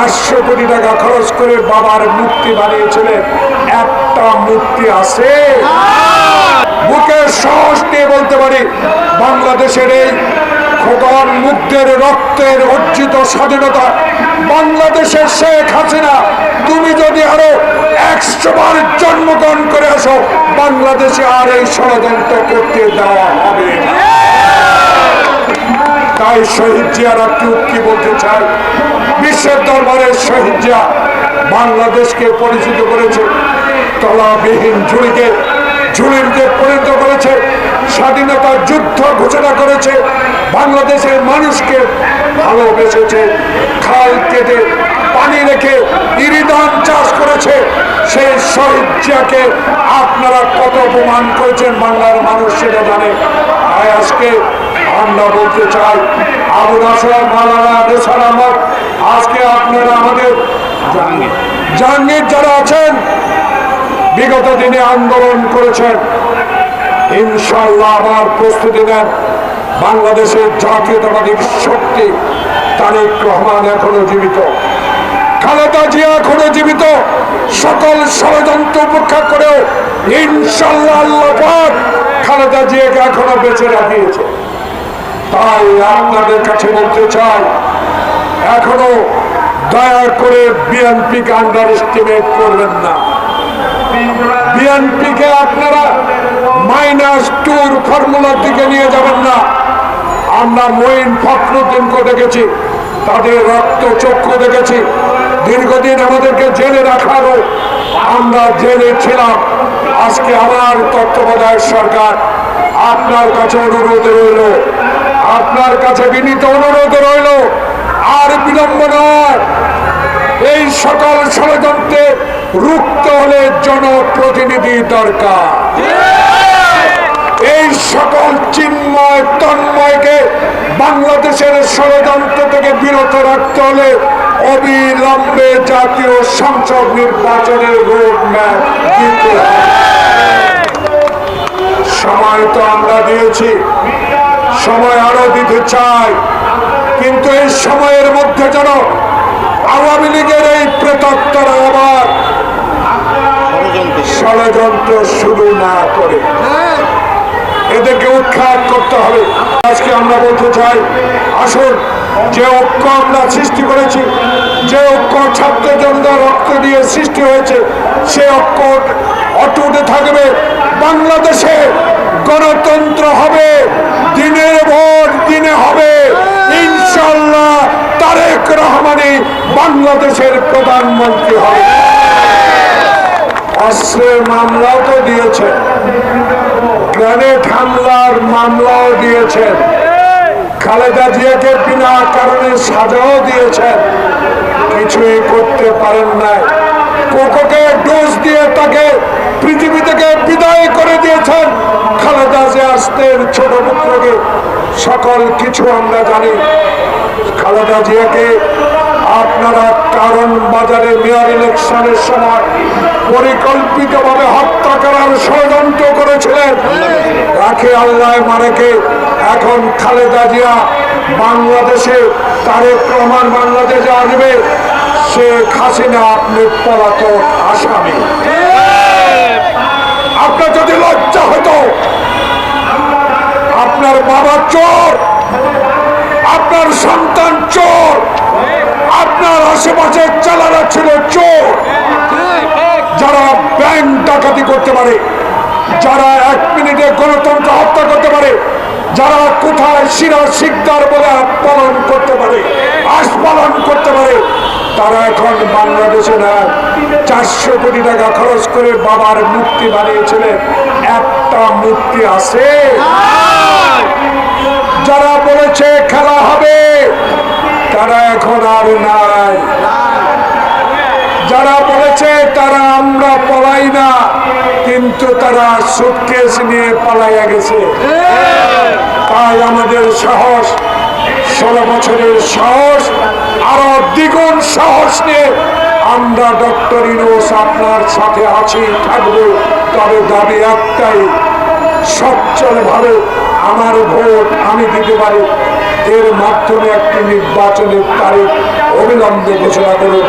চারশো কোটি টাকা খরচ করে বাবার মূর্তি বানিয়েছিলেন। একটা মূর্তি আছে। বুকের সাহস নিয়ে বলতে পারি, বাংলাদেশের এই খোকন মুগ্ধের রক্তের অর্জিত স্বাধীনতা বাংলাদেশের শেখ হাসিনা, তুমি যদি আরও একশো বার জন্মগ্রহণ করে আসো, বাংলাদেশে আর এই ষড়যন্ত্র করতে দেওয়া হবে তাই শহীদ জিয়ারা কি বলতে চায় বিশ্বের দরবারে শহীদ জিয়া বাংলাদেশকে পরিচিত করেছে। তলাবিহীন ঝুড়িকে ঝুড়িতে পরিণত করেছে। স্বাধীনতা যুদ্ধ ঘোষণা করেছে। বাংলাদেশের মানুষকে ভালোবেসেছে। খাল কেটে পানি রেখে ইরিধান চাষ করেছে। সেই শহীদ জিয়াকে আপনারা কত অপমান করেছেন বাংলার মানুষ সেটা জানে। তাই আজকে আমরা বলতে চাই আবু বিগত দিনে আন্দোলন করেছেন ইনশাল্লাহ আবার প্রস্তুতি নেন। বাংলাদেশের শক্তি তারেক রহমান এখনও জীবিত। খালেদা জিয়া এখনও জীবিত। সকল ষড়যন্ত্র উপেক্ষা করেও ইনশাল্লাহ খালেদা জিয়াকে এখনও বেঁচে রাখিয়েছে। তাই আপনাদের কাছে বলতে চাই, এখনও দয়া করে বিএনপিকে আন্ডার এস্টিমেট করবেন না। বিএনপিকে আপনারা মাইনাস টুর ফর্মুলার দিকে নিয়ে যাবেন না। আমরা মঈন ফখরুদ্দিনকে দেখেছি, তাদের রক্ত চক্ষু দেখেছি। দীর্ঘদিন আমাদেরকে জেলে রাখারও আমরা জেলে ছিলাম। আজকে আমার তত্ত্বাবধায়ক সরকার আপনার কাছে অনুরোধ রইল আপনার কাছে বিনীত অনুরোধ রইল, আর বিলম্ব নয়। এই সকল ষড়যন্ত্রে রুখতে হলে জনপ্রতিনিধি দরকার। এই সকল চিন্ময় তন্ময়কে বাংলাদেশের ষড়যন্ত্র থেকে বিরত রাখতে হলে অবিলম্বে জাতীয় সংসদ নির্বাচনের রোড ম্যাপ দিতে সময় তো আমরা দিয়েছি। সময় আরও দিতে চাই। কিন্তু এই সময়ের মধ্যে যেন আওয়ামী লীগের এই প্রেতাত্মরা আবার ষড়যন্ত্র শুরু না করে। এদেরকে উৎখাত করতে হবে। আজকে আমরা বলতে চাই, আসুন, যে ঐক্য আমরা সৃষ্টি করেছি, যে ঐক্য ছাত্র জনতা রক্ত দিয়ে সৃষ্টি হয়েছে, সে ঐক্য অটুটে থাকবে। বাংলাদেশে গণতন্ত্র হবে। দিনের ভোট দিনে হবে। ইনশাল্লাহ তারেক রহমানি বাংলাদেশের প্রধানমন্ত্রী হবে। অস্ত্রের মামলাও তো দিয়েছেন গ্রেনেড হামলার মামলাও দিয়েছেন খালেদা জিয়াকে বিনা কারণে সাজাও দিয়েছেন কিছুই করতে পারেন নাই। কোকোকে ডোজ দিয়ে তাকে পৃথিবী থেকে বিদায় করে দিয়েছেন। জিয়াস্তের ছোট পুত্রকে সকল কিছু আমরা জানি। খালেদা জিয়াকে আপনারা কারণ বাজারে মেয়র ইলেকশনের সময় পরিকল্পিতভাবে হত্যা করার ষড়যন্ত্র করেছিলেন। রাখে আল্লাহ মারেকে। এখন খালেদা জিয়া বাংলাদেশে তারেক রহমান বাংলাদেশে আসবে। শেখ হাসিনা আপনি পলাতক আসামি। আপনার যদি লজ্জা হতো আপনার বাবা চোর, আপনার সন্তান চোর, আপনার আশেপাশে চালারা ছিল চোর। যারা ব্যাংক ডাকাতি করতে পারে, যারা এক মিনিটে গণতন্ত্র হত্যা করতে পারে, যারা কোথায় শিরা শিকদার বলে পালন করতে পারে আশ পালন করতে পারে, তারা এখন বাংলাদেশে না চারশো কোটি টাকা খরচ করে বাবার মূর্তি বানিয়েছিলেন। একটা মূর্তি আছে। যারা বলেছে খেলা হবে, তারা এখন আর নাই। যারা বলেছে তারা আমরা পলাই না, কিন্তু তারা সুটকেস নিয়ে পালাইয়া গেছে। তাই আমাদের সাহস, ষোলো বছরের সাহস, আরও দ্বিগুণ সাহস নিয়ে আমরা ডক্টর ইনোস আপনার সাথে আছি, থাকব। তবে দাবি একটাই, সচ্ছলভাবে আমার ভোট আমি দিতে পারি। এর মাধ্যমে একটি নির্বাচনের তারিখ অবিলম্বে ঘোষণা করুন।